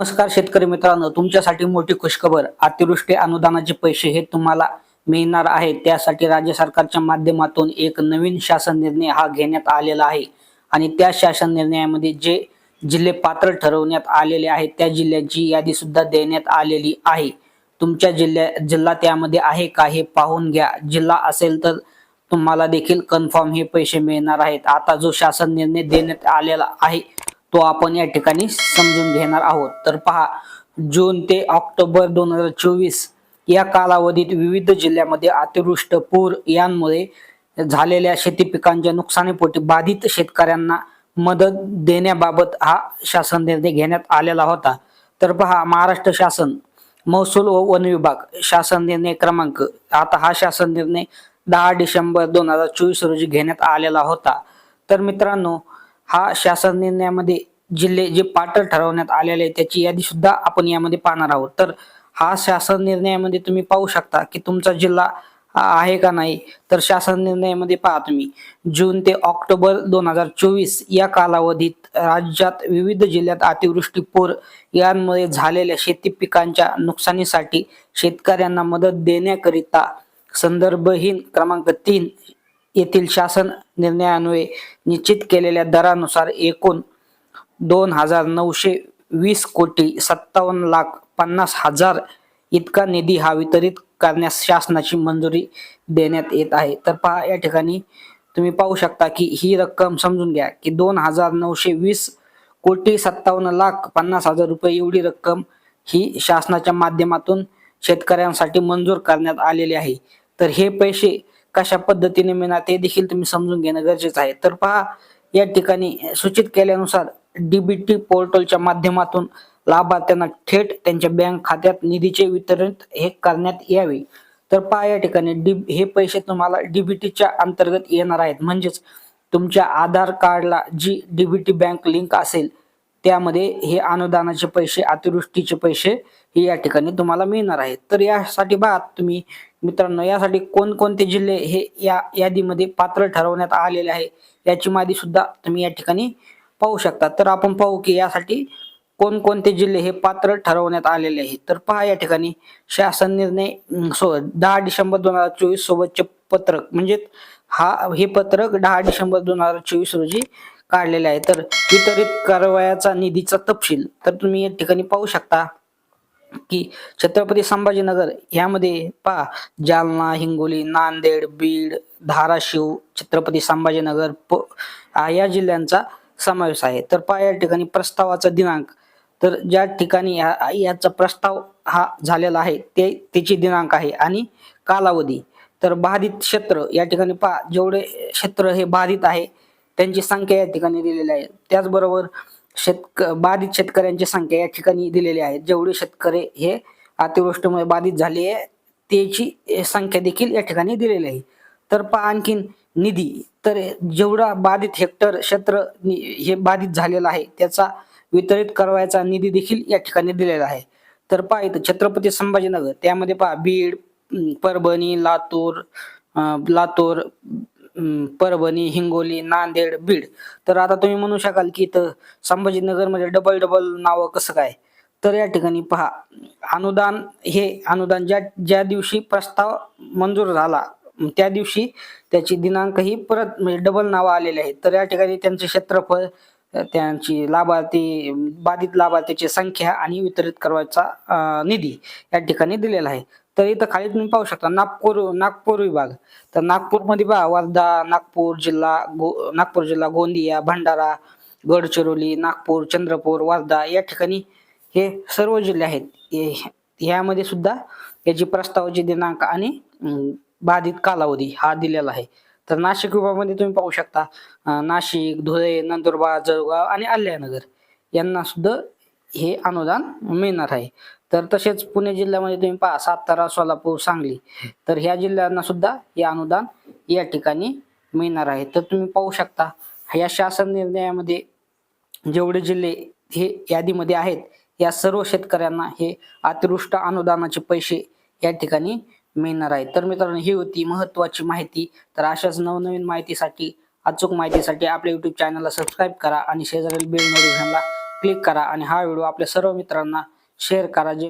नमस्कार शेतकरी मित्रांनो तुमच्यासाठी मोठी खुशखबर. अतिवृष्टी अनुदानाचे पैसे हे तुम्हाला मिळणार आहे. त्यासाठी राज्य सरकारच्या माध्यमातून एक नवीन शासन निर्णय हा घेण्यात आलेला आहे. आणि त्या शासन निर्णयामध्ये जे जिल्हे पात्र ठरवण्यात आलेले आहेत त्या जिल्ह्यांची यादी सुद्धा देण्यात आलेली आहे. तुमच्या जिल्ह्या जिल्हा त्यामध्ये आहे का हे पाहून घ्या. जिल्हा असेल तर तुम्हाला देखील कन्फर्म हे पैसे मिळणार आहेत. आता जो शासन निर्णय देण्यात आलेला आहे तो आपण या ठिकाणी समजून घेणार आहोत. तर पहा जून ते ऑक्टोबर दोन हजार चोवीस या कालावधीत विविध जिल्ह्यामध्ये अतिवृष्ट पूर यांमुळे झालेल्या शेती पिकांच्या नुकसानीपोटी बाधित शेतकऱ्यांना मदत देण्याबाबत हा शासन निर्णय घेण्यात आलेला होता. तर पहा महाराष्ट्र शासन महसूल व वन विभाग शासन निर्णय क्रमांक आता हा शासन निर्णय दहा डिसेंबर दोन हजार चोवीस रोजी घेण्यात आलेला होता. तर मित्रांनो हा शासन निर्णयामध्ये जिल्हे जे पात्र ठरवण्यात आलेले आहे त्याची यादी सुद्धा आपण यामध्ये पाहणार आहोत. तर हा शासन निर्णयामध्ये तुम्ही पाहू शकता की तुमचा जिल्हा आहे का नाही तर शासन निर्णयामध्ये पहा तुम्ही. जून ते ऑक्टोबर दोन हजार चोवीस या कालावधीत राज्यात विविध जिल्ह्यात अतिवृष्टी पूर यांमुळे झालेल्या शेती पिकांच्या नुकसानीसाठी शेतकऱ्यांना मदत देण्याकरिता संदर्भहीन क्रमांक तीन येथील शासन निर्णयान्वये निश्चित केलेल्या दरानुसार एकूण दोन हजार नऊशे वीस कोटी सत्तावन्न लाख पन्नास हजार इतका निधी हा वितरित करण्यास शासनाची मंजुरी देण्यात येत आहे. तर पहा या ठिकाणी तुम्ही पाहू शकता की ही रक्कम समजून घ्या की दोन हजार नऊशे वीस कोटी सत्तावन्न लाख पन्नास हजार रुपये एवढी रक्कम ही शासनाच्या माध्यमातून शेतकऱ्यांसाठी मंजूर करण्यात आलेली आहे. तर हे पैसे कशा पद्धतीने मिळणार ते देखील तुम्ही समजून घेणं गरजेचं आहे. तर पहा या ठिकाणी सूचित केल्यानुसार डीबीटी पोर्टलच्या माध्यमातून लाभार्थ्यांना थेट त्यांच्या बँक खात्यात निधीचे वितरण हे करण्यात यावे. तर पहा या ठिकाणी डी हे पैसे तुम्हाला डीबीटीच्या अंतर्गत येणार आहेत. म्हणजेच तुमच्या आधार कार्डला जी डीबीटी बँक लिंक असेल त्यामध्ये हे अनुदानाचे पैसे अतिवृष्टीचे पैसे हे या ठिकाणी तुम्हाला मिळणार आहेत. तर यासाठी बघा तुम्ही मित्रांनो यासाठी कोणकोणते जिल्हे हे या यादीमध्ये पात्र ठरवण्यात आलेले आहे याची माहिती सुद्धा तुम्ही या ठिकाणी पाहू शकता. तर आपण पाहू की यासाठी कोणकोणते जिल्हे हे पात्र ठरवण्यात आलेले आहे. तर पहा या ठिकाणी शासन निर्णय सो दहा डिसेंबर दोन हजार चोवीस सोबतचे पत्रक म्हणजे हा हे पत्रक दहा डिसेंबर दोन हजार चोवीस रोजी काढलेले आहे. तर वितरित कारवायाचा निधीचा तपशील तर तुम्ही या ठिकाणी पाहू शकता की छत्रपती संभाजीनगर यामध्ये पहा जालना हिंगोली नांदेड बीड धाराशिव छत्रपती संभाजीनगर प या जिल्ह्यांचा समावेश आहे. तर पहा या ठिकाणी प्रस्तावाचा दिनांक. तर ज्या ठिकाणी या- याचा प्रस्ताव हा झालेला आहे ते त्याची दिनांक आहे आणि कालावधी. तर बाधित क्षेत्र या ठिकाणी पहा जेवढे क्षेत्र हे बाधित आहे त्यांची संख्या या ठिकाणी दिलेली आहे. त्याचबरोबर शेतक बाधित शेतकऱ्यांची संख्या या ठिकाणी दिलेली आहे. जेवढे शेतकरी हे अतिवृष्टीमुळे बाधित झाले आहे त्याची संख्या देखील या ठिकाणी दिलेली आहे. तर पहा आणखीन निधी. तर जेवढा बाधित हेक्टर क्षेत्र नि- हे बाधित झालेलं आहे त्याचा वितरित करवायचा निधी देखील या ठिकाणी दिलेला आहे. तर पहा इथं छत्रपती संभाजीनगर त्यामध्ये पहा बीड परभणी लातूर लातूर परभणी हिंगोली नांदेड बीड. तर आता तुम्ही म्हणू शकाल की इथं संभाजीनगरमध्ये म्हणजे डबल डबल नावं कसं काय? तर या ठिकाणी पहा अनुदान हे अनुदान ज्या ज्या दिवशी प्रस्ताव मंजूर झाला त्या दिवशी त्याची दिनांक ही परत म्हणजे डबल नावं आलेले आहेत. तर या ठिकाणी त्यांचे क्षेत्रफळ त्यांची लाभार्थी बाधित लाभार्थीची संख्या आणि वितरित करवायचा निधी या ठिकाणी दिलेला आहे. तर इथं खाली तुम्ही पाहू शकता नागपूर नागपूर विभाग. तर नागपूरमध्ये पहा वर्धा नागपूर जिल्हा गो नागपूर जिल्हा गोंदिया भंडारा गडचिरोली नागपूर चंद्रपूर वर्धा या ठिकाणी हे सर्व जिल्हे आहेत. हे- ह्यामध्ये सुद्धा याची प्रस्तावाची दिनांक आणि बाधित कालावधी हा दिलेला आहे. तर नाशिक विभागामध्ये तुम्ही पाहू शकता नाशिक धुळे नंदुरबार जळगाव आणि अल्यानगर यांना सुद्धा हे अनुदान मिळणार आहे. तर तसेच पुणे जिल्ह्यामध्ये तुम्ही पहा सातारा सोलापूर सांगली तर ह्या जिल्ह्यांना सुद्धा हे अनुदान या ठिकाणी मिळणार आहे. तर तुम्ही पाहू शकता या शासन निर्णयामध्ये जेवढे जिल्हे हे यादीमध्ये आहेत या सर्व शेतकऱ्यांना हे अतिवृष्ट अनुदानाचे पैसे या ठिकाणी मिळणार आहे. तर मित्रांनो ही होती महत्वाची माहिती. तर अशाच नवनवीन माहितीसाठी अचूक माहितीसाठी आपल्या युट्यूब चॅनलला सबस्क्राईब करा आणि शेजारील बेल नोटिफिकेशनला क्लिक करा आणि हा व्हिडिओ आपल्या सर्व मित्रांना शेअर करा जे